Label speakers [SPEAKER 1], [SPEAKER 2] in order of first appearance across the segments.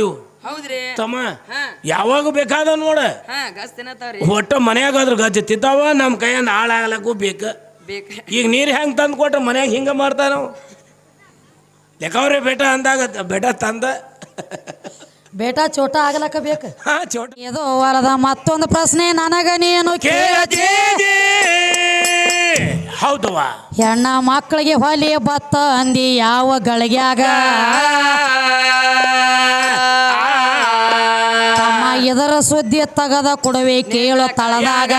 [SPEAKER 1] ಇವು
[SPEAKER 2] ಹೌದ್ರಿ.
[SPEAKER 1] ತಮ್ಮ ಯಾವಾಗ ಬೇಕಾದ ನೋಡ.
[SPEAKER 2] ಹಾ ಗಸ್ ಅದ್ರ
[SPEAKER 1] ಒಟ್ಟ ಮನ್ಯಾಗಾದ್ರ ಗಜ್ಜ ತಿಂತಾವ ನಮ್ಮ ಕೈಯಿಂದ ಹಾಳಾಗ್ಲಕ್ಕೂ ಬೇಕು.
[SPEAKER 2] ಬೇಕ.
[SPEAKER 1] ಈಗ ನೀರು ಹೆಂಗೆ ತಂದ್ ಕೊಟ್ರೆ ಮನ್ಯಾಗ ಹಿಂಗೆ ಮಾಡ್ತಾರ ನಾವು ಲೆಕ್ಕವ್ರೆ ಬೇಟ ಅಂದಾಗ ಬೆಟ ತಂದ.
[SPEAKER 3] ಬೇಟಾ ಚೋಟ ಆಗ್ಲಕ್ಕ ಬೇಕು.
[SPEAKER 1] ಹಾ ಚೋಟ.
[SPEAKER 3] ಇದು ವರದ ಮತ್ತೊಂದು ಪ್ರಶ್ನೆ ನನಗ ನೀನು ಕೇಳತಿ
[SPEAKER 1] ಹೌದವ್ವ.
[SPEAKER 3] ಹೆಣ್ಣ ಮಕ್ಕಳಿಗೆ ಹೊಲಿ ಬತ್ತ ಅಂದಿ ಯಾವ ಗಳಿಗ್ಯಾಗ? ಇದರ ಸುದ್ದಿ ತಗದ ಕೊಡುವೆ ಕೇಳೋ ತಳದಾಗ.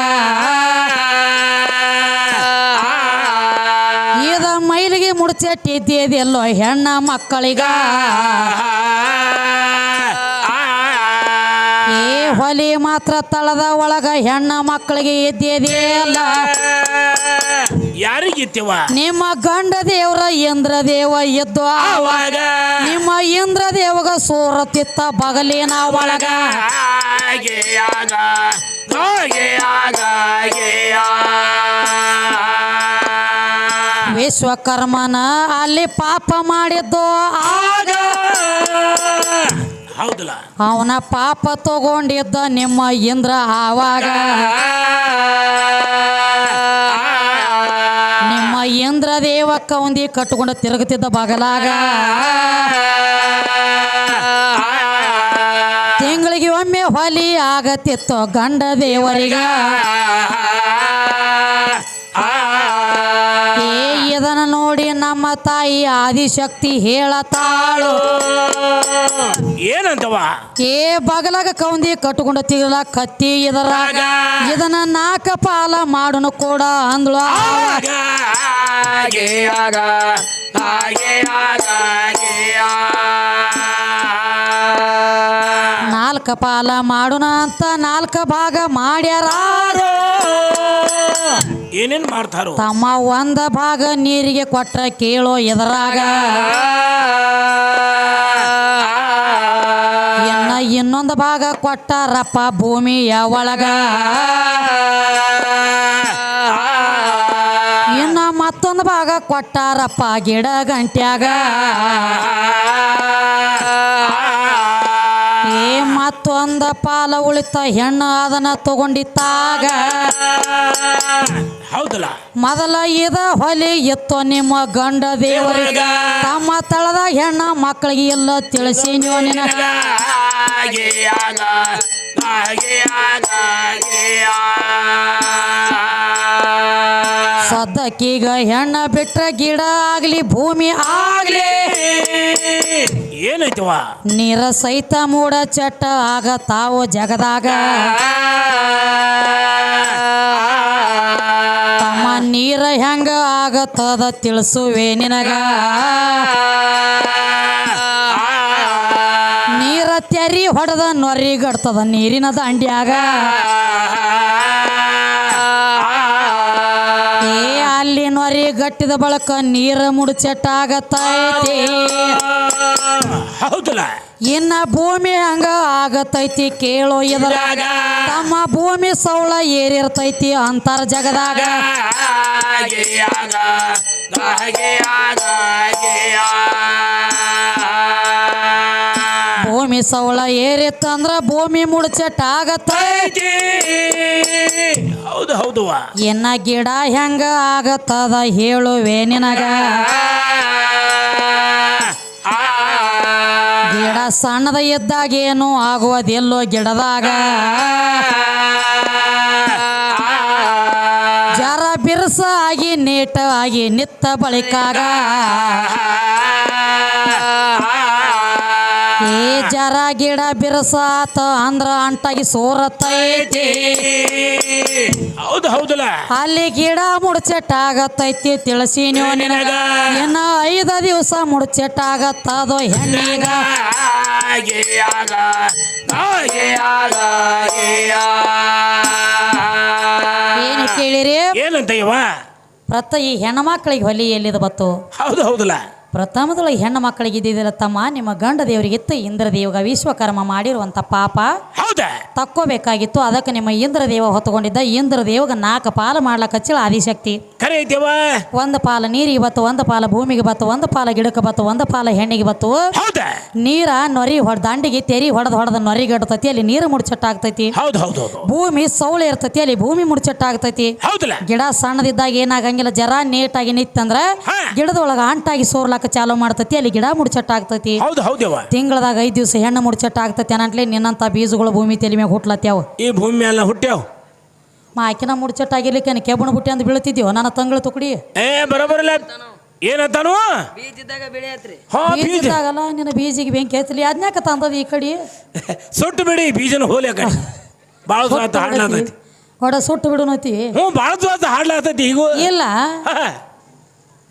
[SPEAKER 3] ಇದ ಮೈಲಿಗೆ ಮುಡ್ಚೆಟ್ಟಿದ್ದೇದೆಲ್ಲೋ ಹೆಣ್ಣ ಮಕ್ಕಳಿಗ. ಈ ಹೊಲಿ ಮಾತ್ರ ತಳದ ಒಳಗ ಹೆಣ್ಣ ಮಕ್ಕಳಿಗೆ ಇದ್ದೇದಿಲ್ಲ
[SPEAKER 1] ಯಾರಿಗಿತ್ತವ
[SPEAKER 3] ನಿಮ್ಮ ಗಂಡ ದೇವರ ಇಂದ್ರ ದೇವ ಎದ್ದು ಆವ
[SPEAKER 1] ಅವಾಗ
[SPEAKER 3] ನಿಮ್ಮ ಇಂದ್ರ ದೇವಗ ಸೂರತಿತ್ತ ಬಗಲಿನ ಒಳಗ.
[SPEAKER 1] ಹಾಗೆ ಆಗ ಹಾಗೆ ಆಗ ಹಾಗೆ ಆ.
[SPEAKER 3] ವಿಶ್ವಕರ್ಮನ ಅಲ್ಲಿ ಪಾಪ ಮಾಡಿದ್ದು ಆಗ.
[SPEAKER 1] ಹೌದಲ್ಲ?
[SPEAKER 3] ಅವನ ಪಾಪ ತಗೊಂಡಿದ್ದ ನಿಮ್ಮ ಇಂದ್ರ ಆವಾಗ. ದೇವ ಕೌಂದಿ ಕಟ್ಕೊಂಡು ತಿರುಗುತ್ತಿದ್ದ ಬಗಲಾಗ. ತಿಂಗಳಿಗೆ ಒಮ್ಮೆ ಹೊಲಿ ಆಗತ್ತಿತ್ತು ಗಂಡ ದೇವರಿಗ. ಇದನ್ನ ನೋಡಿ ನಮ್ಮ ತಾಯಿ ಆದಿಶಕ್ತಿ ಹೇಳತಾಳು.
[SPEAKER 1] ಏನಂತವ?
[SPEAKER 3] ಏ ಬಗಲಾಗ ಕೌಂದಿ ಕಟ್ಕೊಂಡು ತಿರಲ ಕತ್ತಿ ಇದರಾಗ. ಇದನ್ನ ನಾಕಪಾಲ ಪಾಲ ಮಾಡುನು ಕೂಡ ಅಂದ್ಳು.
[SPEAKER 1] ಹಾಗೆ ಆಗ ಹಾಗೆ ಆಗ ಹಾಗೆ ಆ.
[SPEAKER 3] ನಾಲ್ಕ ಪಾಲ ಮಾಡೋಣ ಅಂತ ನಾಲ್ಕ ಭಾಗ ಮಾಡ್ಯಾರ
[SPEAKER 1] ಏನೇನ್ ಮಾಡ್ತಾರೋ?
[SPEAKER 3] ತಮ್ಮ ಒಂದ ಭಾಗ ನೀರಿಗೆ ಕೊಟ್ರ ಕೇಳೋ ಎದರಾಗ. ಇನ್ನ ಇನ್ನೊಂದು ಭಾಗ ಕೊಟ್ಟಾರಪ್ಪ ಭೂಮಿಯ ಒಳಗ. ಕೊಟ್ಟಾರಪ್ಪ ಗಿಡ ಗಂಟ್ಯಾಗ. ಏ ಮತ್ತೊಂದ ಪಾಲ ಉಳಿತ ಹೆಣ್ಣು ಅದನ್ನ ತಗೊಂಡಿತ್ತಾಗ.
[SPEAKER 1] ಹೌದಲ್ಲ?
[SPEAKER 3] ಮೊದಲ ಇದ ಹೊಲಿ ಎತ್ತೋ ನಿಮ್ಮ ಗಂಡ ದೇವರಿಗ. ತಮ್ಮ ತಳದ ಹೆಣ್ಣ ಮಕ್ಕಳಿಗೆ ಎಲ್ಲ ತಿಳಿಸಿ ನೀವು ನಿನಗ
[SPEAKER 1] ಹಾಗೆ ಆಗ ಹಾಗೆ ಆಗ ಹಾಗೆ ಆ.
[SPEAKER 3] ಸದ್ದಕ್ಕೀಗ ಹೆಣ್ಣ ಬಿಟ್ರ ಗಿಡ ಆಗ್ಲಿ ಭೂಮಿ ಆಗ್ಲಿ.
[SPEAKER 1] ಏನೈತವ
[SPEAKER 3] ನೀರ ಸಹಿತ ಮೂಡ ಚಟ್ಟ ಆಗ ತಾವು ಜಗದಾಗ. ತಮ್ಮ ನೀರ ಹೆಂಗ ಆಗತ್ತದ ತಿಳಿಸುವೆ ನಿನಗ. ನೀರ ತೆರಿ ಹೊಡೆದ ನೊರಿಗಡ್ತದ ನೀರಿನ ದಂಡ್ಯಾಗ. ಅಲ್ಲಿ ನೊರಿ ಗಟ್ಟಿದ ಬಳಕ ನೀರ ಮುಡಚಟ್ಟಾಗತೈತಿ.
[SPEAKER 1] ಹೌದಲ್ಲ?
[SPEAKER 3] ಇನ್ನ ಭೂಮಿ ಹಂಗ ಆಗತೈತಿ ಕೇಳೋ ಇದರಾಗ ತಮ್ಮ ಭೂಮಿ ಸೌಳ ಏರಿರ್ತೈತಿ ಅಂತರ್ ಜಗದಾಗ.
[SPEAKER 1] ಹಾಗೆ ಆಗ ಹಾಗೆ ಆಗ ಹಾಗೆ ಆ.
[SPEAKER 3] ಭೂಮಿ ಸೌಳ ಏರಿತ್ತಂದ್ರ ಭೂಮಿ ಮುಡ್ಚೆಟ್ಟಾಗತ್ತೈತಿ
[SPEAKER 1] ಹೌದು ಹೌದು
[SPEAKER 3] ಇನ್ನ ಗಿಡ ಹೆಂಗ ಆಗತ್ತದ ಹೇಳುವೆ ನಿನಗ. ಗಿಡ ಸಣ್ಣದ ಇದ್ದಾಗ ಏನು ಆಗುವುದಿಲ್ಲೋ ಗಿಡದಾಗ. ಜರ ಬಿರ್ಸ ಆಗಿ ನೀಟ ಆಗಿ ನಿತ್ತ ಬಳಿಕಾಗ. ಏ ಜರ ಗಿಡ ಬಿರಸಾತ ಅಂದ್ರ ಅಂಟಾಗಿ ಸೋರತೈತಿ.
[SPEAKER 1] ಹೌದು ಹೌದಲ್ಲ?
[SPEAKER 3] ಅಲ್ಲಿ ಗಿಡ ಮುಡ್ಚೆಟ್ಟಾಗತೈತಿ ತಿಳಿಸಿ ನೀವು ನಿನಗ. ಇನ್ನ ಐದ ದಿವಸ ಮುಡ್ಚೆಟ್ಟಾಗತ್ತದೋ ಹೆಣ್ಣಿಗ.
[SPEAKER 1] ಹೆಣ್ಣೀಗ.
[SPEAKER 3] ಏನು ಕೇಳಿರಿ?
[SPEAKER 1] ಏನಂತ ಇವ?
[SPEAKER 3] ಪ್ರತ ಈ ಹೆಣ್ಮಕ್ಳಿಗೆ ಹೊಲಿ ಎಲ್ಲಿದ ಬತ್ತು?
[SPEAKER 1] ಹೌದು ಹೌದಲ್ಲ?
[SPEAKER 3] ಪ್ರಥಮದೊಳಗೆ ಹೆಣ್ಣು ಮಕ್ಕಳಿಗೆ ಇದ್ದಿದ್ದಿಲ್ಲ ತಮ್ಮ ನಿಮ್ಮ ಗಂಡ ದೇವರಿಗಿತ್ತು ಇಂದ್ರ ದೇವಗ ವಿಶ್ವಕರ್ಮ ಮಾಡಿರುವಂಥ ಪಾಪ. ತಕ್ಕೋಬೇಕಾಗಿತ್ತು ಅದಕ್ಕೆ ನಿಮ್ಮ ಇಂದ್ರ ದೇವ ಹೊತ್ತುಕೊಂಡಿದ್ದ ಇಂದ್ರ ದೇವಗ ನಾಲ್ಕು ಪಾಲು ಮಾಡ್ಲಕ್ಕ ಹಚ್ಚಿಳ ಆದಿಶಕ್ತಿ. ಒಂದು ಪಾಲ ನೀರಿಗೆ ಬತ್ತು ಒಂದು ಪಾಲ ಭೂಮಿಗೆ ಬತ್ತು ಒಂದು ಪಾಲ ಗಿಡಕ್ಕೆ ಬತ್ತು ಒಂದು ಪಾಲ ಹೆಣ್ಣಿಗೆ ಬತ್ತು. ನೀರ ನೊರಿ ಹೊಡ್ ದಂಡಿಗೆ ತೆರಿ ಹೊಡೆದ್ ಹೊಡೆದ ನೊರಿ ಗಡ್ತೈತಿ ಅಲ್ಲಿ ನೀರು ಮುಡ್ಚಟ್ಟಾಗ್ತೈತಿ. ಭೂಮಿ ಸೌಳೆ ಇರ್ತೈತಿ ಅಲ್ಲಿ ಭೂಮಿ ಮುಡ್ಚಟ್ಟಾಗ್ತೈತಿ. ಗಿಡ ಸಣ್ಣದಿದ್ದಾಗ ಏನಾಗಂಗಿಲ್ಲ ಜರ ನೀಟಾಗಿ ನಿತ್ತಂದ್ರ. ಗಿಡದೊಳಗ ಅಂಟಾಗಿ ಸೋರ್ಲಾಕ ಚಾಲು ಮಾಡ್ತತಿ ಅಲ್ಲಿ ಗಿಡ ಮುಡ್ಚಟ್ಟಾಗ್ತೈತಿ.
[SPEAKER 1] ಹೌದು ಹೌದವ
[SPEAKER 3] ತಿಂಗಳದಾಗ ಐದು ದಿವಸ ಹೆಣ್ಣು ಮುಡ್ಚಟ್ಟಾಗ್ತೈತಿ ಅನ್ನಂಟ್ಲೆ ನಿನ್ನಂತ ಬೀಜಗಳು ಭೂಮಿ ತಲೆ ಮ್ಯಾಗ ಹುಟ್ಲತ್ಯಾವ
[SPEAKER 1] ಈ ಭೂಮಿ ಮೇಲೆ ಹುಟ್ಟ್ಯಾವ
[SPEAKER 3] ಮಾ ಆಕಿನ ಮುಡ್ಚಟ್ಟಾಗಿರ್ಲಿಕ್ಕೆ ಕೆಬ್ಬಣ ಬುಟ್ಟಿ ಅಂತ ಬೀಳ್ತಿದ್ಯೋ? ನನ್ನ ತಂಗಳ ತುಕಡಿ.
[SPEAKER 1] ಏ ಬರೋಬರಲ್ಲ ಏನಂತಾನು?
[SPEAKER 2] ಬೀಜದಾಗ ಬೆಳೆಯತ್ರಿ.
[SPEAKER 1] ಹಾ ಬೀಜ.
[SPEAKER 3] ಬೀಜದಾಗಲ್ಲ ನಿನ್ನ ಬೀಜಿಗೆ ಬೆಂಕಿ ಹಚ್ಚಲಿ ಅದ್ನ್ಯಾಕ ತಂದದ ಈ ಕಡೆ?
[SPEAKER 1] ಸುಟ್ಟು ಬಿಡಿ ಬೀಜನ ಹೋಲಿ ಆ ಕಡೆ. ಭಾಳ ಸ್ವಾತ ಹಾಡ್ಲಾತೈತಿ.
[SPEAKER 3] ಹೊಡ ಸುಟ್ಟು ಬಿಡುನತಿ.
[SPEAKER 1] ಹ್ಞೂ ಭಾಳ ಸ್ವಾತ ಹಾಡ್ಲಾತೈತಿ ಈಗ.
[SPEAKER 3] ಇಲ್ಲ.
[SPEAKER 1] ಹಾ.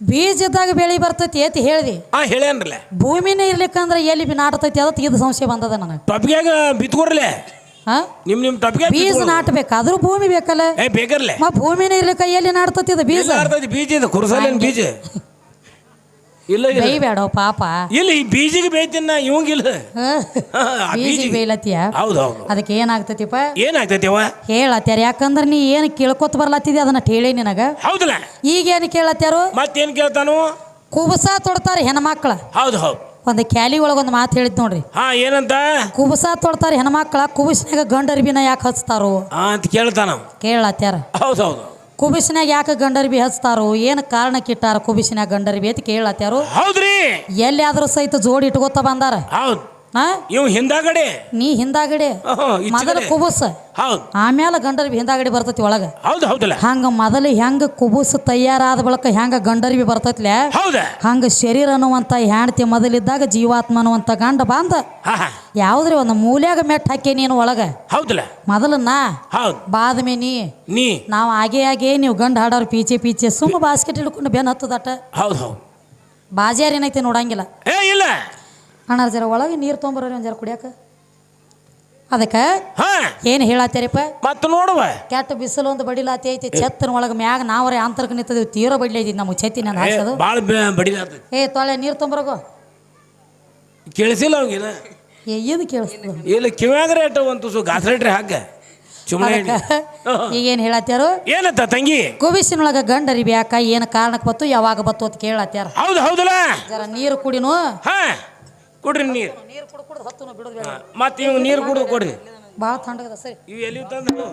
[SPEAKER 3] ಬೀಜದಾಗ ಬೆಳಿ ಬರ್ತೈತಿ ಅಂತ ಹೇಳ್ದಿ?
[SPEAKER 1] ಆ ಹೇಳ್ಯಾನ್ರಲ್ಲ.
[SPEAKER 3] ಭೂಮಿನೇ ಇರ್ಲಿಕ್ಕಂದ್ರೆ ಎಲ್ಲಿ ಬಿ ನಾಟತೈತಿ ಅದಕ್ಕೆ ಇದು ಸಂಶಯ ಬಂದದ ನನಗೆ.
[SPEAKER 1] ಟೊಪ್ಗ್ಯಾಗ ಬಿತ್ಕೊರ್ಲೆ
[SPEAKER 3] ಹಾ
[SPEAKER 1] ನಿಮ್ ನಿಮ್ ಟೊಪ್ಗ್ಯಾಗ
[SPEAKER 3] ಬೀಜ ನಾಟಬೇಕಾದ್ರೂ ಭೂಮಿ ಬೇಕಲ್ಲ.
[SPEAKER 1] ಏ ಬೇಕರ್ಲೆ.
[SPEAKER 3] ಮ ಭೂಮಿನೇ ಇರ್ಲಿಕ್ಕ ಎಲ್ಲಿ ನಾಡ್ತತಿ ಇದು ಬೀಜ?
[SPEAKER 1] ಬೀಜ ಇದು? ಕುರ್ಸಲೇನ್ ಬೀಜ? ಇಲ್ಲ ಇಲ್ಲ.
[SPEAKER 3] ಬೇಯ್ಬೇಡ ಪಾಪ.
[SPEAKER 1] ಇಲ್ಲ ಈ ಬೀಜಿಗೆ ಬೇಯ್ತಿನ ಇವಂಗಿಲ್ಲ.
[SPEAKER 3] ಬೀಜಿಗೆ ಬೇಯ್ಲತ್ತಿಯ?
[SPEAKER 1] ಹೌದು ಹೌದು.
[SPEAKER 3] ಅದಕ್ಕೆ ಏನಾಗ್ತತಿಪ್ಪ?
[SPEAKER 1] ಏನಾಗ್ತತಿವ
[SPEAKER 3] ಹೇಳತ್ಯಾರ ಯಾಕಂದ್ರ ನೀ ಏನು ಕೇಳ್ಕೊತ ಬರ್ಲತ್ತಿದಿ ಅದನ್ನ ಹೇಳಿ ನಿನಗ?
[SPEAKER 1] ಹೌದಲ್ಲ.
[SPEAKER 3] ಈಗ ಏನು ಕೇಳತ್ಯಾರು?
[SPEAKER 1] ಮತ್ತೇನ್ ಕೇಳ್ತಾನು?
[SPEAKER 3] ಕುಬಸ ತೊಡ್ತಾರೆ ಹೆಣ್ಮಕ್ಳ.
[SPEAKER 1] ಹೌದು ಹೌದು.
[SPEAKER 3] ಒಂದು ಕ್ಯಾಲಿ ಒಳಗೊಂದು ಮಾತು ಹೇಳಿದ್ ನೋಡ್ರಿ.
[SPEAKER 1] ಹಾ ಏನಂತ?
[SPEAKER 3] ಕುಬಸ ತೊಡ್ತಾರೆ ಹೆಣ್ಮಕ್ಳ ಗಂಡ ಗಂಡರ್ಬಿನ ಯಾಕೆ ಹಚ್ತಾರೋ?
[SPEAKER 1] ಅಂತ ಕೇಳ್ತಾನ
[SPEAKER 3] ಕೇಳತ್ಯಾರ.
[SPEAKER 1] ಹೌದು ಹೌದು.
[SPEAKER 3] ಕುಬಿಸ್ನ್ಯಾಗ ಯಾಕೆ ಗಂಡರ್ಬಿ ಹಚ್ತಾರೋ? ಏನು ಕಾರಣಕ್ಕೆ ಇಟ್ಟಾರ ಕುಬಿಸಿನಾಗ ಗಂಡರ್ಬಿ ಅಂತ ಕೇಳತ್ತಾರು
[SPEAKER 1] ಹೌದ್ರಿ.
[SPEAKER 3] ಎಲ್ಲಿ ಆದ್ರೂ ಸಹಿತ ಜೋಡಿ ಇಟ್ಕೋತ ಬಂದಾರ?
[SPEAKER 1] ಹೌದು.
[SPEAKER 3] ಹಾ?
[SPEAKER 1] ಇವ್ ಹಿಂದಾಗಡೆ.
[SPEAKER 3] ನೀ ಹಿಂದಾಗಡೆ. ಮೊದಲು. ಕುಬುಸ.
[SPEAKER 1] ಹೌದು.
[SPEAKER 3] ಆಮೇಲೆ ಗಂಡರ್ಬಿ ಹಿಂದಾಗಡೆ ಬರ್ತೈತಿ ಒಳಗ.
[SPEAKER 1] ಹೌದು ಹೌದಲ್ಲ.
[SPEAKER 3] ಹಂಗ ಮೊದಲು ಹೆಂಗ ಕುಬುಸ್ ತಯಾರಾದ ಬಳಿಕ ಹೆಂಗ ಗಂಡರ್ವಿ ಬರ್ತೈತ್ಲೆ?
[SPEAKER 1] ಹೌದಾ.
[SPEAKER 3] ಹಂಗ ಶರೀರ ಅನ್ನುವಂತ ಹೆಂಡತಿ ಮೊದಲಿದ್ದಾಗ ಜೀವಾತ್ಮ ಅನ್ನುವಂತ ಗಂಡ ಬಂದ. ಯಾವ್ದ್ರಿ ಒಂದು ಮೂಲ್ಯಾಗ ಮೆಟ್ ಹಾಕಿ ನೀನು ಒಳಗ?
[SPEAKER 1] ಹೌದಲ್ಲ.
[SPEAKER 3] ಮೊದಲು ನಾ.
[SPEAKER 1] ಹೌದು.
[SPEAKER 3] ಬಾದ್ಮೆ ನೀ.
[SPEAKER 1] ನೀ.
[SPEAKER 3] ನಾವು ಆಗೇ ಆಗೇ ನೀವು ಗಂಡ ಹಾಡೋರು ಪೀಚೆ ಪೀಚೆ ಸುಮ್ಮ ಬಾಸ್ಕೆಟ್ ಹಿಡ್ಕೊಂಡು ಬೆನ್ ಹತ್ತದಟ.
[SPEAKER 1] ಹೌದು ಹೌದು.
[SPEAKER 3] ಬಾಜಾರ್ ಏನೈತೆ ನೋಡಂಗಿಲ್ಲ.
[SPEAKER 1] ಇಲ್ಲ.
[SPEAKER 3] ಅಣ್ಣ ಜರ ಒಳಗೆ ನೀರು ತೊಗೊಂಬರ್ರಿ ಒಂದು ಜರ ಕುಡಿಯಾಕ. ಅದಕ್ಕೆ
[SPEAKER 1] ಹಾ.
[SPEAKER 3] ಏನು ಹೇಳತ್ತೀರಪ್ಪ?
[SPEAKER 1] ಮತ್ತ ನೋಡುವ.
[SPEAKER 3] ಕೆಟ್ಟ ಬಿಸಿಲು ಒಂದು ಬಡಿಲಾತಿ ಐತಿ ಛತ್ತಿನ ಒಳಗೆ ಮ್ಯಾಗ ನಾವರೇ ಅಂತರ್ಕ ನಿಂತದೇವು ತೀರ ಬಡಿಲೈತಿ ನಮಗೆ ಛತ್ತಿ ನಾನು ಹಾಕ್ಸೋದು.
[SPEAKER 1] ಭಾಳ ಬಡಿಲಾತ.
[SPEAKER 3] ಏ ತೊಳೆ ನೀರು ತೊಂಬರಗೋ
[SPEAKER 1] ಕೇಳಿಸಿಲ್ಲ ಅವಂಗಿನ?
[SPEAKER 3] ಏ ಏನು ಕೇಳಿಸ್ತದ
[SPEAKER 1] ಇಲ್ಲ ಕಿವ್ಯಾಗ ರೇಟ್ ಒಂದು ತುಸು ಗಾಸರೇಟ್ರಿ ಹಾಕ. ಸುಮ್ಮನೆ
[SPEAKER 3] ಅದಕ್ಕೆ ಈಗ ಏನು ಹೇಳತ್ಯಾರು?
[SPEAKER 1] ಏನಂತ ತಂಗಿ?
[SPEAKER 3] ಕುಬಿಸಿನೊಳಗೆ ಗಂಡರಿ ಬ್ಯಾಕ ಏನು ಕಾರಣಕ್ಕೆ ಬತ್ತು ಯಾವಾಗ ಬತ್ತು ಅಂತ ಕೇಳತ್ಯಾರ.
[SPEAKER 1] ಹೌದು ಹೌದಲ್ಲ?
[SPEAKER 3] ಜರ ನೀರು ಕುಡಿನು
[SPEAKER 1] ಹಾ. ಕೊಡ್ರಿ ನೀರು.
[SPEAKER 3] ನೀರು ಕುಡ್ ಕುಡ್ದು ಹತ್ತು ಬಿಡೋದು ಬೇಡ
[SPEAKER 1] ಮತ್ತೆ ಇವ್ ನೀರು ಕುಡ್ದು ಕೊಡ್ರಿ.
[SPEAKER 3] ಭಾಳ ಥಂಡಗದ ಸರಿ.
[SPEAKER 1] ಇವು ಎಲ್ಲಿ ತಂದ್ರು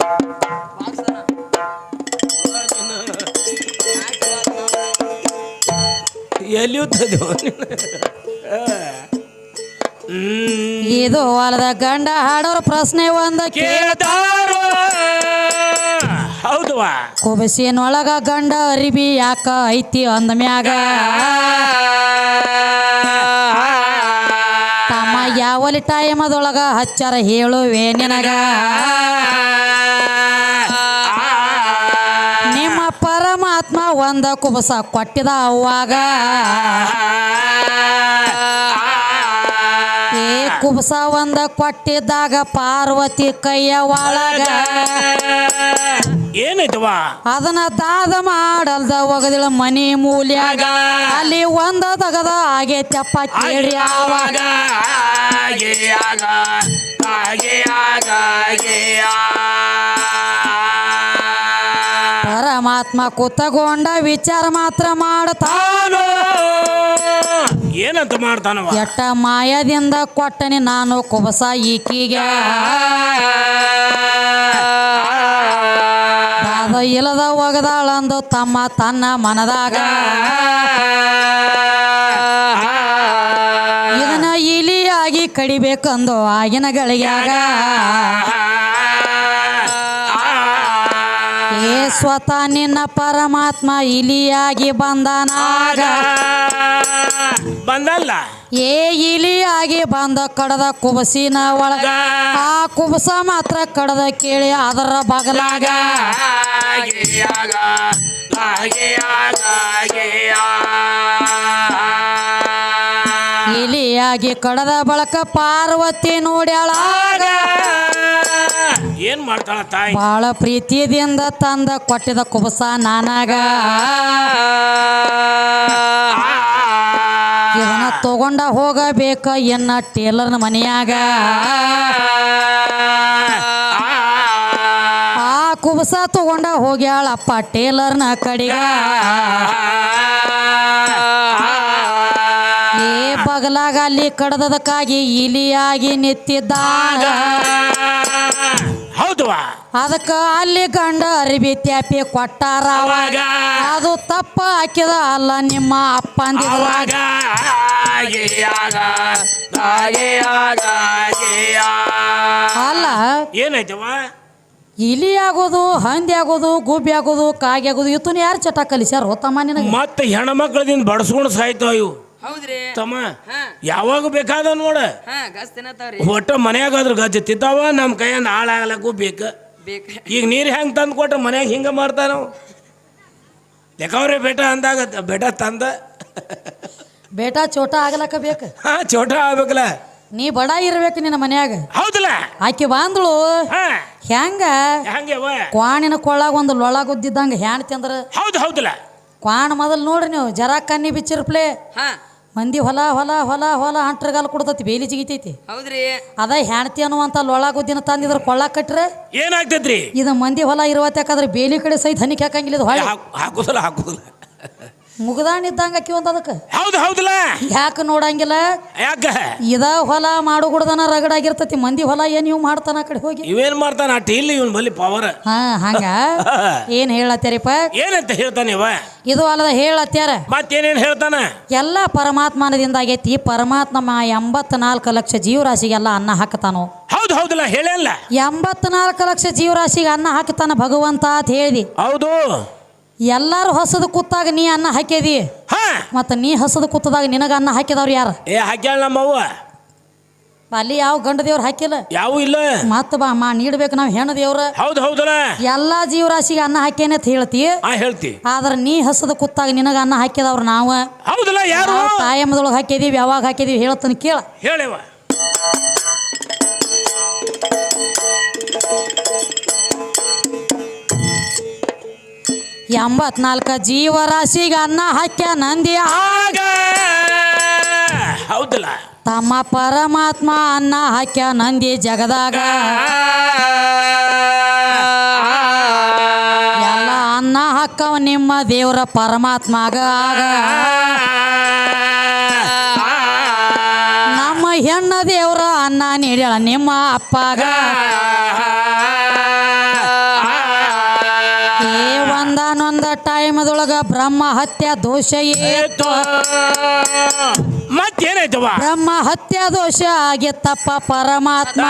[SPEAKER 1] ಎಲ್ಲಿ
[SPEAKER 3] ಇದು ಹೊಲದ ಗಂಡ ಹಾಡೋರ ಪ್ರಶ್ನೆ ಒಂದ
[SPEAKER 1] ಕೇಳ್ತಾರೋ? ಹೌದವಾ
[SPEAKER 3] ಕುಬಿಸಿನೊಳಗ ಗಂಡ ಅರಿಬಿ ಯಾಕ ಐತಿ ಅಂದ ಮ್ಯಾಗ? ಯಾವಲಿ ಟೈಮದೊಳಗ ಹಚ್ಚಾರ ಹೇಳುವೆ ನಿನಗ. ನಿಮ್ಮ ಪರಮಾತ್ಮ ಒಂದ ಕುಬಸ ಕೊಟ್ಟಿದ ಅವಾಗ. ಏ ಕುಬಸ ಒಂದ ಕೊಟ್ಟಿದ್ದಾಗ ಪಾರ್ವತಿ ಕೈಯ ಒಳಗ.
[SPEAKER 1] ಏನಾಯ್ತವಾ
[SPEAKER 3] ಅದನ್ನ ತಾದ ಮಾಡಲ್ದ ಒಗದಿಳ ಮನಿ ಮೂಲ್ಯಾಗ. ಅಲ್ಲಿ ಒಂದ ತಗದ ಆಗೈತಪ್ಪ ಕೇಳಿ ಆವಾಗ
[SPEAKER 1] ಹಾಗೆ ಆಗ
[SPEAKER 3] ಪರಮಾತ್ಮ ಕುತ್ತಗೊಂಡ ವಿಚಾರ ಮಾತ್ರ ಮಾಡ್ತಾನು
[SPEAKER 1] ತಾನು ಏನಂತ ಮಾಡ್ತಾನವ
[SPEAKER 3] ಎಟ್ಟ ಮಾಯದಿಂದ ಕೊಟ್ಟನಿ ನಾನು ಕುಬಸ ಈಕಿಗೆ. ಇಲ್ಲದ ಒಗದಾಳಂದು ತಮ್ಮ ತನ್ನ ಮನದಾಗ. ಇದನ್ನ ಇಲಿಯಾಗಿ ಕಡಿಬೇಕಂದು ಆಗಿನ ಗಳಿಗ್ಯಾಗ. ಏ ಸ್ವತಃ ನಿನ್ನ ಪರಮಾತ್ಮ ಇಲಿಯಾಗಿ ಬಂದನಾಗ.
[SPEAKER 1] ಬಂದಲ್ಲ.
[SPEAKER 3] ಏ ಇಲಿಯಾಗಿ ಬಂದ ಕಡದ ಕುಬಸಿನ ಒಳಗ ಆ ಕುಬಸ ಮಾತ್ರ ಕಡದ ಕೇಳಿ ಅದರ ಬಗಲಾಗ. ಇಲಿಯಾಗಿ ಕಡದ ಬಳಕ ಪಾರ್ವತಿ ನೋಡ್ಯಾಳ.
[SPEAKER 1] ಏನ್ ಮಾಡ್ತಾಳ ತಾಯಿ?
[SPEAKER 3] ಬಾಳ ಪ್ರೀತಿಯಿಂದ ತಂದ ಕೊಟ್ಟಿದ ಕುಬಸ ನಾನಾಗ. ತಗೊಂಡ ಹೋಗಬೇಕ ಎನ್ನ ಟೇಲರ್ನ ಮನೆಯಾಗ. ಆ ಕುಬಸ ತಗೊಂಡ ಹೋಗ್ಯಾಳಪ್ಪ ಟೇಲರ್ನ ಕಡೆಗ. ಏ ಬಗಲಾಗ ಅಲ್ಲಿ ಕಡದದಕ್ಕಾಗಿ ಇಲಿಯಾಗಿ ನಿಂತಿದ್ದಾಗ
[SPEAKER 1] ಹೌದವಾ.
[SPEAKER 3] ಅದಕ್ಕ ಅಲ್ಲಿ ಗಂಡ ಅರಿಬಿ ತ್ಯಾಪಿ ಕೊಟ್ಟಾರ ಅದು ತಪ್ಪ ಹಾಕಿದ ಅಲ್ಲ ನಿಮ್ಮ ಅಪ್ಪ ಅಲ್ಲ
[SPEAKER 1] ಏನಾಯ್ತವ
[SPEAKER 3] ಇಲಿ ಆಗೋದು ಹಂದಿ ಆಗೋದು ಗುಬ್ಬಿ ಆಗೋದು ಕಾಗೆ ಆಗೋದು ಇವತ್ತು ಯಾರು ಚಟ ಕಲಿಸ್ಯಾರ ತಮ್ಮ ನಿನಗೆ?
[SPEAKER 1] ಮತ್ತೆ ಹೆಣ್ಮಕ್ಳದಿಂದ ಬಡಸ್ಕೊಂಡು ಸಾಯ್ತಾವ ಇವು.
[SPEAKER 2] ಹೌದ್ರಿ.
[SPEAKER 1] ತಮ್ಮ ಯಾವಾಗ ಬೇಕಾದ ನೋಡ.
[SPEAKER 2] ಹಾ ಗಸ್ ಆದ್ರೆ
[SPEAKER 1] ಒಟ್ಟ ಮನ್ಯಾಗಾದ್ರ ಗಜ್ಜೆ ತಿಂತಾವ ನಮ್ಮ ಕೈಯಿಂದ ಹಾಳಾಗ್ಲಕ್ಕೂ ಬೇಕು.
[SPEAKER 2] ಬೇಕ.
[SPEAKER 1] ಈಗ ನೀರು ಹೆಂಗೆ ತಂದು ಕೊಟ್ಟ ಮನ್ಯಾಗ ಹಿಂಗೆ ಮಾಡ್ತಾನ ಲೆಕ್ಕವ್ರೆ ಬೇಟ ಅಂದಾಗ ಬೇಟ ತಂದ.
[SPEAKER 3] ಬೇಟಾ ಚೋಟ ಆಗ್ಲಕ್ಕ ಬೇಕು?
[SPEAKER 1] ಹಾ ಚೋಟ ಆಗ್ಬೇಕಲ್ಲ.
[SPEAKER 3] ನೀ ಬಡ ಇರ್ಬೇಕು ನಿನ್ನ ಮನ್ಯಾಗ.
[SPEAKER 1] ಹೌದಲ್ಲ?
[SPEAKER 3] ಆಕೆ ಬಾಂದ್ಳು
[SPEAKER 1] ಹಾ.
[SPEAKER 3] ಹೆಂಗ?
[SPEAKER 1] ಹಂಗೆವ
[SPEAKER 3] ಕ್ವಾಣಿನ ಕೊಳ್ಳಾಗ ಒಂದು ಲೊಳ ಗುದ್ದಿದ್ದಂಗ ಹೆಣ್ತಿ ಅಂದ್ರ
[SPEAKER 1] ಹೌದು ಹೌದಲ್ಲ.
[SPEAKER 3] ಕ್ವಾಣ ಮೊದಲು ನೋಡ್ರಿ ನೀವು ಜರಾ ಕನ್ನಿ ಬಿಚ್ಚಿರ್ಪ್ಲೆ
[SPEAKER 2] ಹಾ.
[SPEAKER 3] ಮಂದಿ ಹೊಲ ಹೊಲ ಹೊಲ ಹೊಲ ಅಂಟ್ರಗಾಲ ಕೊಡ್ತತಿ ಬೇಲಿ ಜಿಗಿತೈತಿ.
[SPEAKER 2] ಹೌದ್ರಿ.
[SPEAKER 3] ಅದ ಹೆಣ್ತಿ ಅನ್ನುವಂತ ಲೊಳ ಗುದ್ದಿನ ತಂದಿದ್ರ ಕೊಳ್ಳ ಕಟ್ರೆ?
[SPEAKER 1] ಏನಾಗ್ತೈತ್ರಿ
[SPEAKER 3] ಇದು ಮಂದಿ ಹೊಲ ಇರುವತ್ತಾಕಾದ್ರೆ ಬೇಲಿ ಕಡೆ ಸಹಿತ ಹನಿಕ್ ಹಾಕಂಗಿಲ್ಲ
[SPEAKER 1] ಹಾಕುದಿಲ್ಲ ಹಾಕುದಿಲ್ಲ.
[SPEAKER 3] ಮುಗ್ದಾಣ ಇದ್ದಂಗ ಆಕಿ ಒಂದ್ ಅದಕ್ಕೆ.
[SPEAKER 1] ಹೌದು ಹೌದಲ್ಲ?
[SPEAKER 3] ಯಾಕೆ ನೋಡಂಗಿಲ್ಲ?
[SPEAKER 1] ಯಾಕ?
[SPEAKER 3] ಇದ ಹೊಲ ಮಾಡು ಗುಡ್ದನ ರಗಡಾಗಿರ್ತೈತಿ ಮಂದಿ ಹೊಲ ಏನ್ ಇವ್ ಮಾಡ್ತಾನ ಆ ಕಡೆ ಹೋಗಿ?
[SPEAKER 1] ಇವೇನ್ ಮಾಡ್ತಾನ? ಅಟ್ ಇಲ್ಲಿ ಇವನ್ ಬಲ್ಲಿ ಪವರ್
[SPEAKER 3] ಹಾ ಹಂಗ? ಏನ್ ಹೇಳತ್ತೀರಿಪ್ಪ?
[SPEAKER 1] ಏನಂತ ಹೇಳ್ತಾನೆ ಇವ?
[SPEAKER 3] ಇದು ಅಲ್ಲದ ಹೇಳತ್ಯಾರ
[SPEAKER 1] ಮತ್ತೇನೇನ್ ಹೇಳ್ತಾನ?
[SPEAKER 3] ಎಲ್ಲ ಪರಮಾತ್ಮನದಿಂದ ಆಗೈತಿ ಪರಮಾತ್ಮ ಎಂಬತ್ನಾಲ್ಕು ಲಕ್ಷ ಜೀವರಾಶಿಗೆಲ್ಲ ಅನ್ನ ಹಾಕತಾನು?
[SPEAKER 1] ಹೌದು ಹೌದಲ್ಲ ಹೇಳಲ್ಲ
[SPEAKER 3] ಎಂಬತ್ನಾಲ್ಕು ಲಕ್ಷ ಜೀವರಾಶಿಗೆ ಅನ್ನ ಹಾಕ್ತಾನ ಭಗವಂತ ಅಂತ ಹೇಳಿದಿ.
[SPEAKER 1] ಹೌದು.
[SPEAKER 3] ಎಲ್ಲಾರು ಹೊಸದ ಕೂತಾಗ ನೀ ಅನ್ನ ಹಾಕ್ಯದಿ?
[SPEAKER 1] ಹಾ.
[SPEAKER 3] ಮತ್ತ ನೀ ಹೊಸದ ಕೂತದಾಗ ನಿನಗ ಅನ್ನ ಹಾಕಿದವ್ರು ಯಾರ?
[SPEAKER 1] ಏ ಹಾಕ್ಯಾಳ ನಮ್ಮವ್ವ.
[SPEAKER 3] ಅಲ್ಲಿ ಯಾವ ಗಂಡ ದೇವ್ರು ಹಾಕಿಲ್ಲ
[SPEAKER 1] ಯಾವ ಇಲ್ಲ.
[SPEAKER 3] ಮತ್ತ ಬಾ ಮಾ ನೀಡ್ಬೇಕು ನಾವು ಹೆಣ್ಣು ದೇವ್ರ.
[SPEAKER 1] ಹೌದು ಹೌದಲ್ಲ.
[SPEAKER 3] ಎಲ್ಲಾ ಜೀವರಾಶಿಗೆ ಅನ್ನ ಹಾಕೇನೆ ಅಂತ ಹೇಳ್ತಿ?
[SPEAKER 1] ಹೇಳ್ತಿ.
[SPEAKER 3] ಆದ್ರ ನೀ ಹಸದ ಕುತ್ತಾಗ ನಿನಗ ಅನ್ನ ಹಾಕಿದವ್ರು ನಾವು.
[SPEAKER 1] ಹೌದಲ್ಲ ಯಾರು?
[SPEAKER 3] ತಾಯಮ್ಮದೊಳಗೆ ಹಾಕಿದೀವಿ ಯಾವಾಗ ಹಾಕಿದೀವಿ ಹೇಳ್ತಾನೆ ಕೇಳ.
[SPEAKER 1] ಹೇಳಿವ
[SPEAKER 3] ಎಂಬತ್ನಾಲ್ಕ ಜೀವರಾಶಿಗೆ ಅನ್ನ ಹಾಕ್ಯ ನಂದಿ
[SPEAKER 1] ಆಗ ಹೌದಲ್ಲ
[SPEAKER 3] ತಮ್ಮ ಪರಮಾತ್ಮ ಅನ್ನ ಹಾಕ್ಯ ನಂದಿ ಜಗದಾಗ ಎಲ್ಲ ಅನ್ನ ಹಾಕವ ನಿಮ್ಮ ದೇವರ ಪರಮಾತ್ಮಗ ಆಗ ನಮ್ಮ ಹೆಣ್ಣ ದೇವ್ರ ಅನ್ನ ನೀಡ್ಯಾಳ ನಿಮ್ಮ ಅಪ್ಪಗ ಟೈಮದೊಳಗ ಬ್ರಹ್ಮ ಹತ್ಯ ದೋಷ ಏತು.
[SPEAKER 1] ಮತ್ತೇನಾಯ್ತವ
[SPEAKER 3] ಬ್ರಹ್ಮ ಹತ್ಯ ದೋಷ ಆಗಿತ್ತಪ್ಪ ಪರಮಾತ್ಮ.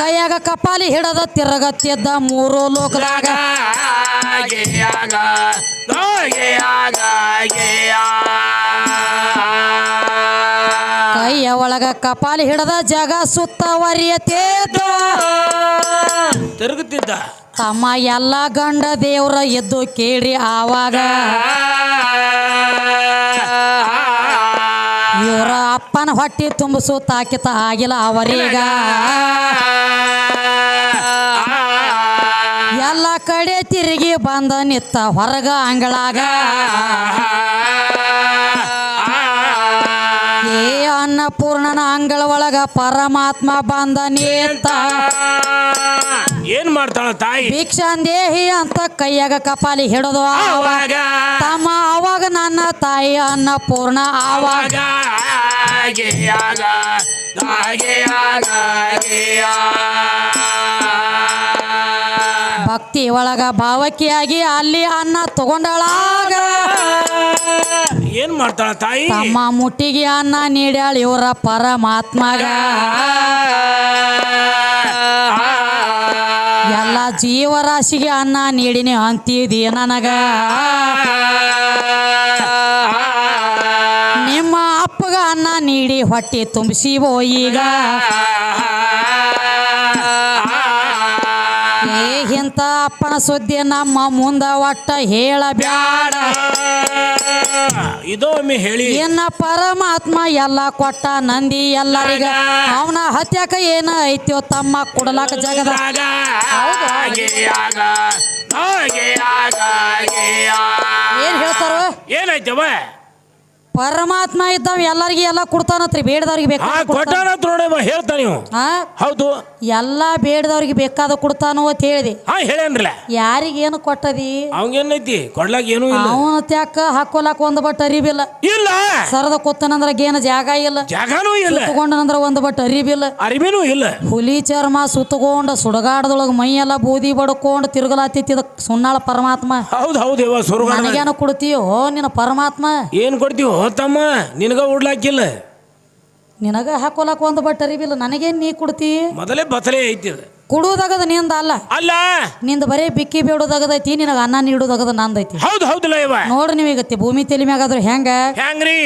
[SPEAKER 3] ಕೈಯಾಗ ಕಪಾಲಿ ಹಿಡದ ತಿರುಗತ್ತಿದ್ದ ಮೂರು ಲೋಕದಾಗ. ಕೈಯ ಒಳಗ ಕಪಾಲಿ ಹಿಡದ ಜಗ ಸುತ್ತವರಿಯತೇದ
[SPEAKER 1] ತಿರುಗುತ್ತಿದ್ದ.
[SPEAKER 3] ತಮ್ಮ ಎಲ್ಲ ಗಂಡ ದೇವ್ರ ಎದ್ದು ಕೇಳಿ ಆವಾಗ ಇವರ ಅಪ್ಪನ ಹೊಟ್ಟಿ ತುಂಬಿಸು, ತಾಕಿತ ಆಗಿಲ್ಲ ಅವರೀಗ. ಎಲ್ಲ ಕಡೆ ತಿರುಗಿ ಬಂದ ನಿತ್ತ ಹೊರಗ ಅಂಗಳಾಗ. ಅನ್ನಪೂರ್ಣನ ಅಂಗಳ ಒಳಗ ಪರಮಾತ್ಮ ಬಂದ ನಿತ್ತ
[SPEAKER 1] ಏನ್ ಮಾಡ್ತಾಳ ತಾಯಿ?
[SPEAKER 3] ಭಿಕ್ಷಾಂದೇಹಿ ಅಂತ ಕೈಯಾಗ ಕಪಾಲಿ ಹಿಡಿದು ಆವಾಗ? ತಮ್ಮ ಅವಾಗ ನನ್ನ ತಾಯಿ ಅನ್ನಪೂರ್ಣ ಆವಾಗ? ಭಕ್ತಿ ಒಳಗ ಭಾವಕಿಯಾಗಿ ಅಲ್ಲಿ ಅನ್ನ ತಗೊಂಡಳಾಗ.
[SPEAKER 1] ಏನ್ ಮಾಡ್ತಾಳ ತಾಯಿ?
[SPEAKER 3] ತಮ್ಮ ಮುಟ್ಟಿಗೆ ಅನ್ನ ನೀಡ್ಯಾಳ ಇವರ ಪರಮಾತ್ಮಗ. ಎಲ್ಲ ಜೀವರಾಶಿಗೆ ಅನ್ನ ನೀಡಿನಿ ಅಂತಿದಿ ನನಗ. ನಿಮ್ಮ ಅಪ್ಪಗ ಅನ್ನ ನೀಡಿ ಹೊಟ್ಟಿ ತುಂಬಿಸಿವೋ ಈಗ. ಅಪ್ಪನ ಸುದ್ದಿ ನಮ್ಮ ಮುಂದ ಒಟ್ಟ ಹೇಳಬ್ಯಾಡ.
[SPEAKER 1] ಇದೊಮ್ಮೆ ಹೇಳಿ.
[SPEAKER 3] ಏನ ಪರಮಾತ್ಮ ಎಲ್ಲ ಕೊಟ್ಟ ನಂದಿ ಎಲ್ಲರಿಗ. ಅವನ ಹತ್ಯಾಕ ಏನ ಐತ್ಯೋ ತಮ್ಮ ಕೊಡಲಾಕ ಜಗದ. ಏನ್ ಹೇಳ್ತಾರ?
[SPEAKER 1] ಏನಾಯ್ತವ?
[SPEAKER 3] ಪರಮಾತ್ಮ ಇದ್ದಾವ ಎಲ್ಲರಿಗೆ ಎಲ್ಲ ಕೊಡ್ತಾನತ್ರಿ ಬೇಡದವ್ರಿಗೆ ಬೇಕಾದ
[SPEAKER 1] ಕೊಟ್ಟಾನ ನೋಡಿ ಹೇಳ್ತಾನ ನೀವು.
[SPEAKER 3] ಹಾ
[SPEAKER 1] ಹೌದು.
[SPEAKER 3] ಎಲ್ಲ ಬೇಡದವ್ರಿಗೆ ಬೇಕಾದ ಕೊಡ್ತಾನೋ ಅಂತ ಹೇಳಿದೆ.
[SPEAKER 1] ಹಾ
[SPEAKER 3] ಯಾರಿಗೇನು ಕೊಟ್ಟದಿ?
[SPEAKER 1] ಅವಂಗೇನೈತಿ? ಕೊಡ್ಲಾಕ ಏನೂ ಇಲ್ಲ.
[SPEAKER 3] ಅವನ ತ್ಯಾಕ ಹಾಕೋಲಾಕ ಒಂದ್ ಬಟ್ ಅರಿಬಿಲ್ಲ
[SPEAKER 1] ಇಲ್ಲ.
[SPEAKER 3] ಸರದ ಕೂತನಂದ್ರ ಏನ ಜಾಗ ಇಲ್ಲ.
[SPEAKER 1] ಜಾಗನೂ ಇಲ್ಲ.
[SPEAKER 3] ತಗೊಂಡನಂದ್ರ ಒಂದು ಬಟ್ ಅರಿಬಿಲ್ಲ
[SPEAKER 1] ಅರಿಬಿನೂ ಇಲ್ಲ.
[SPEAKER 3] ಹುಲಿ ಚರ್ಮ ಸುತ್ತಕೊಂಡ ಸುಡಗಾಡದೊಳಗೆ ಮೈಯೆಲ್ಲ ಬೂದಿ ಬಡ್ಕೊಂಡು ತಿರುಗಲಾತಿತ್ತಿದ ಸುಣ್ಣಾಳ ಪರಮಾತ್ಮ.
[SPEAKER 1] ಹೌದು ಹೌದು ಇವ ಸುರುಗಾಡ
[SPEAKER 3] ನನಗೇನು ಕೊಡ್ತೀಯೋ ನಿನ್ನ ಪರಮಾತ್ಮ?
[SPEAKER 1] ಏನ್ ಕೊಡ್ತೀವೋ ತಮ್ಮ ನಿನಗ ಉಡ್ಲಾಕಿಲ್ಲ
[SPEAKER 3] ನಿನಗ ಹಾಕೋಲಾಕ ಒಂದು ಬಟ್ ಅರಿವಿಲ್ಲ ನನಗೇನು ನೀ ಕೊಡ್ತಿ?
[SPEAKER 1] ಮೊದಲೇ ಬಸಲೆ ಐತಿ ಅದು.
[SPEAKER 3] ಕೊಡುವುದಾಗದ ನಿಂದ ಅಲ್ಲ?
[SPEAKER 1] ಅಲ್ಲ.
[SPEAKER 3] ನಿಂದ ಬರೀ ಬಿಕ್ಕಿ ಬೇಡೋದಾಗದೈತಿ ನಿನಗ ಅನ್ನ ನೀಡೋದಾಗದ ನಂದೈತಿ
[SPEAKER 1] ಹೌದು ಹೌದಲ್ಲ ಇವ
[SPEAKER 3] ನೋಡ್ರಿ ನೀವೀಗತ್ತಿ ಭೂಮಿ ತೆಲಿ ಮ್ಯಾಗಾದ್ರೆ ಹೆಂಗ?
[SPEAKER 1] ಹೆಂಗ್ರಿ?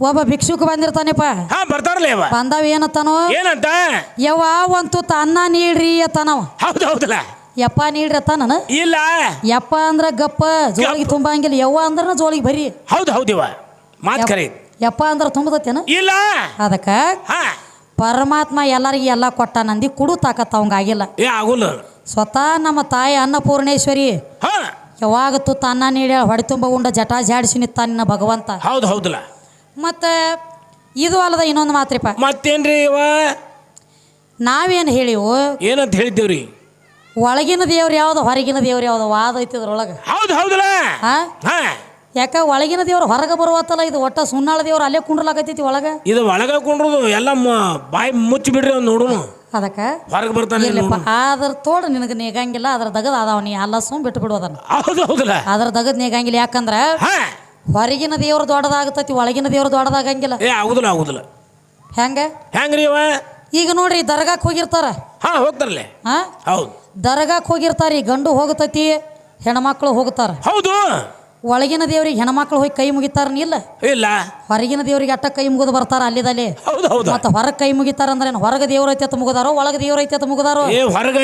[SPEAKER 3] ಒಬ್ಬ ಭಿಕ್ಷುಕ ಬಂದಿರ್ತಾನೆಪ್ಪ.
[SPEAKER 1] ಹಾ ಬರ್ತಾರಲ್ಲ ಇವ
[SPEAKER 3] ಬಂದಾವ ಏನತ್ತಾನೋ
[SPEAKER 1] ಏನಂತ?
[SPEAKER 3] ಯವ್ವ ಒಂದು ತುತ್ತ ಅನ್ನ ನೀಡ್ರಿ ಅತ್ತಾನವ
[SPEAKER 1] ಹೌದು ಹೌದಲ್ಲ.
[SPEAKER 3] ಯಪ್ಪ ನೀಡ್ರಿ ಅತ್ತಾನ
[SPEAKER 1] ಇಲ್ಲ.
[SPEAKER 3] ಯಪ್ಪ ಅಂದ್ರ ಗಪ್ಪ ಜೋಳಿಗೆ ತುಂಬಂಗಿಲ್ಲ ಯವ್ವ ಅಂದ್ರ ಜೋಳಿಗೆ ಬರಿ.
[SPEAKER 1] ಹೌದು ಹೌದಿವ ಮಾತ್ ಕರೆ.
[SPEAKER 3] ಯಪ್ಪ ಅಂದ್ರೆ ತುಂಬತೇನ
[SPEAKER 1] ಇಲ್ಲ.
[SPEAKER 3] ಅದಕ್ಕ ಪರಮಾತ್ಮ ಎಲ್ಲರಿಗೆ ಎಲ್ಲ ಕೊಟ್ಟ ನಂದಿ ಕುಡು ತಾಕತ್ತ ಅವಂಗಾಗಿಲ್ಲ.
[SPEAKER 1] ಏ ಆಗುಲ್ಲ.
[SPEAKER 3] ಸ್ವತಃ ನಮ್ಮ ತಾಯಿ ಅನ್ನಪೂರ್ಣೇಶ್ವರಿ
[SPEAKER 1] ಹಾ.
[SPEAKER 3] ಯಾವಾಗ ತುತ್ತ ಅನ್ನ ನೀಡಿ ಹೊಡೆ ತುಂಬ ಉಂಡ ಜಟಾ ಜಾಡಿಸಿ ನಿತ್ತ ನಿನ್ನ ಭಗವಂತ.
[SPEAKER 1] ಹೌದು ಹೌದಲ್ಲ
[SPEAKER 3] ಮತ್ತೆ ಇದು ಅಲ್ಲದ ಇನ್ನೊಂದು ಮಾತ್ರಿಪ್ಪ.
[SPEAKER 1] ಮತ್ತೇನ್ರಿ ಇವ?
[SPEAKER 3] ನಾವೇನು ಹೇಳಿವು?
[SPEAKER 1] ಏನಂತ ಹೇಳಿದ್ದೇವ್ರಿ?
[SPEAKER 3] ಒಳಗಿನ ದೇವ್ರು ಯಾವ್ದು ಹೊರಗಿನ ದೇವ್ರು ಯಾವ್ದು ವಾದ ಐತಿ ಅದ್ರೊಳಗೆ
[SPEAKER 1] ಹೌದು ಹೌದಲ್ಲ
[SPEAKER 3] ಹಾ. ಯಾಕ ಒಳಗಿನ ದೇವ್ರು ಹೊರಗೆ ಬರುವತ್ತಲ್ಲ ಇದು ಒಟ್ಟ ಸುನ್ನಾಳ ದೇವ್ರು ಅಲ್ಲೇ ಕುಂಡ್ರಲಾಕತ್ತೈತಿ ಒಳಗೆ?
[SPEAKER 1] ಇದು ಒಳಗ ಕುಂಡ್ರದು ಎಲ್ಲ ಮ- ಬಾಯಿ ಮುಚ್ಚಿ ಬಿಡ್ರಿ ಅವ್ನು ನೋಡುನು.
[SPEAKER 3] ಅದಕ್ಕೆ?
[SPEAKER 1] ಹೊರಗೆ ಬರ್ತಾನೆ
[SPEAKER 3] ಇಲ್ಲಪ್ಪ ಅದ್ರ ತೋಡ ನಿನಗೆ ನೀಗಂಗಿಲ್ಲ ಅದ್ರ ದಗದ ಅದಾವ ನೀ ಎಲ್ಲ ಸುಮ್ ಬಿಟ್ಟು ಬಿಡು ಅದನ್ನ.
[SPEAKER 1] ಹೌದು ಹೌದಲ್ಲ?
[SPEAKER 3] ಅದ್ರ ದಗದ್ ನೀಗಂಗಿಲ್ಲ ಯಾಕಂದ್ರ
[SPEAKER 1] ಹಾ.
[SPEAKER 3] ಹೊರಗಿನ ದೇವ್ರು ದೊಡ್ಡದಾಗತೈತಿ ಒಳಗಿನ ದೇವ್ರು ದೊಡ್ಡದಾಗಂಗಿಲ್ಲ.
[SPEAKER 1] ಏ ಆಗುದಿಲ್ಲ ಆಗುದಿಲ್ಲ
[SPEAKER 3] ಹೆಂಗ?
[SPEAKER 1] ಹೆಂಗ್ರಿ ಇವ?
[SPEAKER 3] ಈಗ ನೋಡ್ರಿ ದರ್ಗಾಕ್ ಹೋಗಿರ್ತಾರ.
[SPEAKER 1] ಹಾ ಹೋಗ್ತಾರಲ್ಲೇ.
[SPEAKER 3] ಹಾ
[SPEAKER 1] ಹೌದು.
[SPEAKER 3] ದರ್ಗಾಕ್ ಹೋಗಿರ್ತಾರ ಈ ಗಂಡು ಹೋಗತೈತಿ ಹೆಣ್ಮಕ್ಳು ಹೋಗ್ತಾರ.
[SPEAKER 1] ಹೌದು.
[SPEAKER 3] ಒಳಗಿನ ದೇವ್ರಿಗೆ ಹೆಣ್ಮಕ್ಳು ಹೋಗಿ ಕೈ ಮುಗಿತಾರ ಇಲ್ಲ?
[SPEAKER 1] ಇಲ್ಲ.
[SPEAKER 3] ಹೊರಗಿನ ದೇವರಿಗೆ ಅಟ್ಟ ಕೈ ಮುಗಿದು ಬರ್ತಾರ ಅಲ್ಲಿದಲ್ಲಿ?
[SPEAKER 1] ಹೌದು ಹೌದು.
[SPEAKER 3] ಮತ್ತ ಹೊರಗೆ ಕೈ ಮುಗಿತಾರ ಅಂದ್ರೆ ಹೊರಗ ಹೊರಗೆ ದೇವ್ರ ಐತೆ ಅಂತ ಮುಗಿದಾರೋ ಒಳಗೆ ದೇವ್ರ ಐತೆ ಅಂತ ಮುಗಿದಾರೋ?
[SPEAKER 1] ಏ ಹೊರಗೆ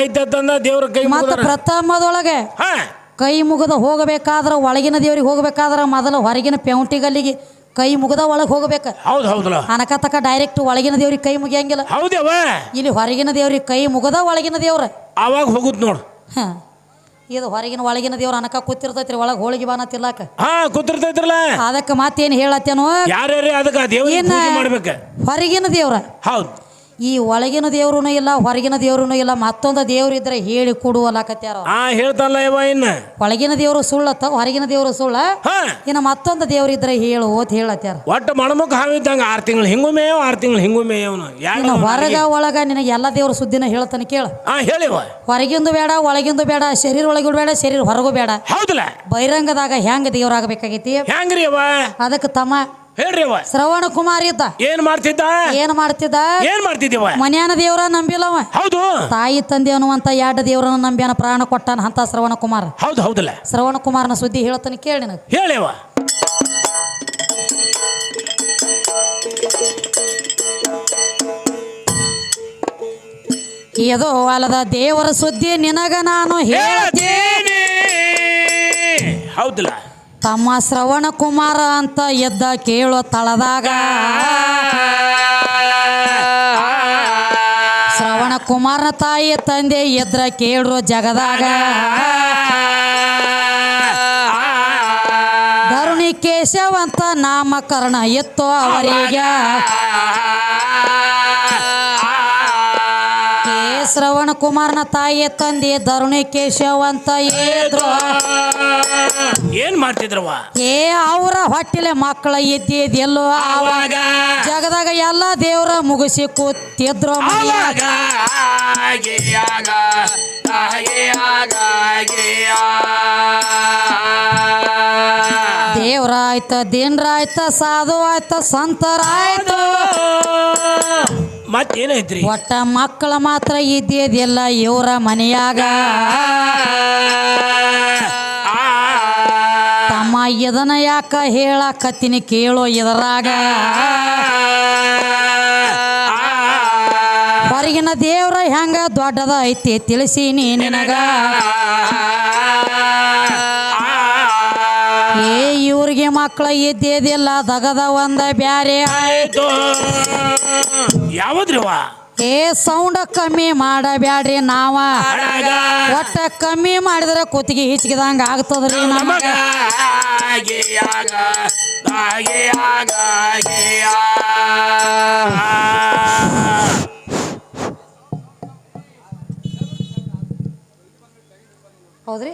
[SPEAKER 1] ದೇವ್ರ ಕೈ
[SPEAKER 3] ಮತ್ತೆ
[SPEAKER 1] ಮುಗ್ದಾರ.
[SPEAKER 3] ಪ್ರಥಮದೊಳಗೆ
[SPEAKER 1] ಹಾ.
[SPEAKER 3] ಕೈ ಮುಗಿದ ಹೋಗಬೇಕಾದ್ರ ಒಳಗಿನ ದೇವ್ರಿಗೆ ಹೋಗ್ಬೇಕಾದ್ರೆ ಮೊದಲು ಹೊರಗಿನ ಪೆಂಟಿಗಲ್ಲಿಗೆ ಕೈ ಮುಗಿದ ಒಳಗೆ ಹೋಗ್ಬೇಕು.
[SPEAKER 1] ಹೌದು ಹೌದಲ್ಲ
[SPEAKER 3] ಅನಕತಕ ಡೈರೆಕ್ಟ್ ಒಳಗಿನ ದೇವ್ರಿಗೆ ಕೈ ಮುಗಿಯಂಗಿಲ್ಲ.
[SPEAKER 1] ಹೌದವ
[SPEAKER 3] ಇಲ್ಲಿ ಹೊರಗಿನ ದೇವ್ರಿಗೆ ಕೈ ಮುಗದ ಒಳಗಿನ ದೇವ್ರ.
[SPEAKER 1] ಅವಾಗ ಹೋಗುದ್ ನೋಡು.
[SPEAKER 3] ಹ. ಇದು ಹೊರಗಿನ ಒಳಗಿನ ದೇವ್ರ ಅನಕ ಕೂತಿರ್ತೈತ್ರಿ ಒಳಗೆ ಹೋಳಿಗೆ ಬಾನ ತಿರ್ಲಾಕ.
[SPEAKER 1] ಹಾ ಕೂತಿರ್ತೈತ್ರಲ್ಲ?
[SPEAKER 3] ಅದಕ್ಕೆ ಮತ್ತೇನು ಹೇಳತ್ತೇನೋ?
[SPEAKER 1] ಯಾರ್ಯಾರೇ ಅದಕ್ಕೆ ದೇವ್ರ ಪೂಜೆ
[SPEAKER 3] ಹೊರಗಿನ ದೇವ್ರ.
[SPEAKER 1] ಹೌದು.
[SPEAKER 3] ಈ ಒಳಗಿನ ದೇವ್ರೂ ಇಲ್ಲ ಹೊರಗಿನ ದೇವ್ರೂ ಇಲ್ಲ ಮತ್ತೊಂದು ದೇವ್ರು ಇದ್ರೆ ಹೇಳಿ
[SPEAKER 1] ಕೊಡು ಹೇಳ್ತಾನಲ್ಲ ಇವ ಇನ್ನ.
[SPEAKER 3] ಒಳಗಿನ ದೇವ್ರು ಸುಳ್ಳತ್ತ ಹೊರಗಿನ ದೇವ್ರು ಸುಳ್ಳ ಇನ್ನು ಮತ್ತೊಂದು ದೇವ್ರು ಇದ್ರೆ ಹೇಳು ಓತ್ ಹೇಳತ್ಯಾರ.
[SPEAKER 1] ಒಟ್ಟು ಮಣಮುಖ ಹಾವಿದ್ದಂಗ ಆರು ತಿಂಗಳು ಹಿಂಗು ಮೇಯವ ಆರು ತಿಂಗಳು ಹಿಂಗು ಮೇಯವನು
[SPEAKER 3] ಇನ್ನು ಹೊರಗ ಒಳಗ ನಿನಗೆ ಎಲ್ಲ ದೇವ್ರ ಸುದ್ದಿನ ಹೇಳ್ತಾನೆ ಕೇಳ.
[SPEAKER 1] ಹೇಳಿ ಹೇಳಿವ
[SPEAKER 3] ಹೊರಗಿಂದು ಬೇಡ ಒಳಗಿಂದು ಬೇಡ ಶರೀರ ಒಳಗಿಂದು ಬೇಡ ಶರೀರ ಹೊರಗೂ ಬೇಡ.
[SPEAKER 1] ಹೌದಲ್ಲ.
[SPEAKER 3] ಬಹಿರಂಗದಾಗ ಹೆಂಗ ದೇವ್ರಾಗಬೇಕಾಗೈತಿ?
[SPEAKER 1] ಹೆಂಗ್ರಿ ಅವ
[SPEAKER 3] ಅದಕ್ಕೆ ತಮ್ಮ
[SPEAKER 1] ಹೇಳ್ರಿ ಅವ.
[SPEAKER 3] ಶ್ರವಣ ಕುಮಾರ್ ಇದ್ದ.
[SPEAKER 1] ಏನ್ ಮಾಡ್ತಿದ್ದ?
[SPEAKER 3] ಏನ್ ಮಾಡ್ತಿದ್ದ?
[SPEAKER 1] ಏನ್ ಮಾಡ್ತಿದ್ದೀವ
[SPEAKER 3] ಮನ್ಯಾನ ದೇವ್ರ ನಂಬಿಲ್ಲವ
[SPEAKER 1] ಹೌದು.
[SPEAKER 3] ತಾಯಿ ತಂದೆ ಅನ್ನುವಂತ ಎರಡು ದೇವ್ರನ್ನ ನಂಬ್ಯಾನ ಪ್ರಾಣ ಕೊಟ್ಟಾನ ಅಂತ ಶ್ರವಣ ಕುಮಾರ್.
[SPEAKER 1] ಹೌದು ಹೌದಲ್ಲ.
[SPEAKER 3] ಶ್ರವಣ ಕುಮಾರನ ಸುದ್ದಿ ಹೇಳ್ತಾನೆ ಕೇಳಿ ನನಗೆ.
[SPEAKER 1] ಹೇಳಿವ
[SPEAKER 3] ಇದು ಅಲ್ಲದ ದೇವರ ಸುದ್ದಿ ನಿನಗ ನಾನು ಹೇಳ್ತೀನಿ.
[SPEAKER 1] ಹೇಳ್ತೀನಿ. ಹೌದಲ್ಲ.
[SPEAKER 3] ತಮ್ಮ ಶ್ರವಣ ಕುಮಾರ ಅಂತ ಎದ್ದ ಕೇಳೋ ತಳದಾಗ. ಶ್ರವಣ ಕುಮಾರನ ತಾಯಿ ತಂದೆ ಎದ್ರ ಕೇಳೋ ಜಗದಾಗ. ಧರುಣಿ ಕೇಶವಂತ ನಾಮಕರಣ ಎತ್ತೋ ಅವರಿಗೆ. ಶ್ರವಣ ಕುಮಾರ್ನ ತಾಯಿ ತಂದೆ ಧರುಣಿ ಕೇಶವಂತ ಎದ್ರು
[SPEAKER 1] ಏನ್ ಮಾಡ್ತಿದ್ರವ
[SPEAKER 3] ಏ ಅವರ ಹೊಟ್ಟಿಲೆ ಮಕ್ಕಳ ಇದ್ದಿದ್ದೆಲ್ಲೋ ಅವಾಗ
[SPEAKER 1] ಅವಾಗ
[SPEAKER 3] ಜಗದಾಗ ಎಲ್ಲ ದೇವ್ರ ಮುಗಿಸಿ ಕೂತಿದ್ರು ಮನೆಯಾಗ.
[SPEAKER 1] ಆಗಿಯಾಗ.
[SPEAKER 3] ದೇವ್ರ ಆಯ್ತ ದಿನ್ರ ಆಯ್ತ ಸಾಧು ಆಯ್ತ ಸಂತರ ಆಯ್ತು.
[SPEAKER 1] ಮತ್ತೇನೈತ್ರಿ?
[SPEAKER 3] ಒಟ್ಟ ಮಕ್ಕಳ ಮಾತ್ರ ಇದ್ದಿದ್ದಿಲ್ಲ ಇವರ ಮನೆಯಾಗ. ತಮ್ಮ ಇದನ್ನ ಯಾಕ ಹೇಳಕತ್ತೀನಿ ಕೇಳೋ ಇದರಾಗ. ಹೊರಗಿನ ದೇವ್ರ ಹೆಂಗ ದೊಡ್ಡದ ಐತಿ ತಿಳಿಸೀನಿ ನಿನಗ. ಏ ಇವ್ರಿಗೆ ಮಕ್ಕಳ ಇದ್ದಿದ್ದಿಲ್ಲ ದಗದ ಒಂದ ಬ್ಯಾರೆ
[SPEAKER 1] ಆಯ್ತು. ಯಾವದ್ರಿವ
[SPEAKER 3] ಏ ಸೌಂಡ್ ಕಮ್ಮಿ ಮಾಡಬ್ಯಾಡ್ರಿ ನಾವ.
[SPEAKER 1] ಅಡಗ
[SPEAKER 3] ಒಟ್ಟ ಕಮ್ಮಿ ಮಾಡಿದ್ರೆ ಕುತ್ತಿಗೆ ಹಿಚ್ಕಿದಂಗ ಆಗ್ತದ್ರಿ ನಮಗ.
[SPEAKER 1] ಆಗಿಯಾಗ,
[SPEAKER 3] ಹೌದ್ರಿ?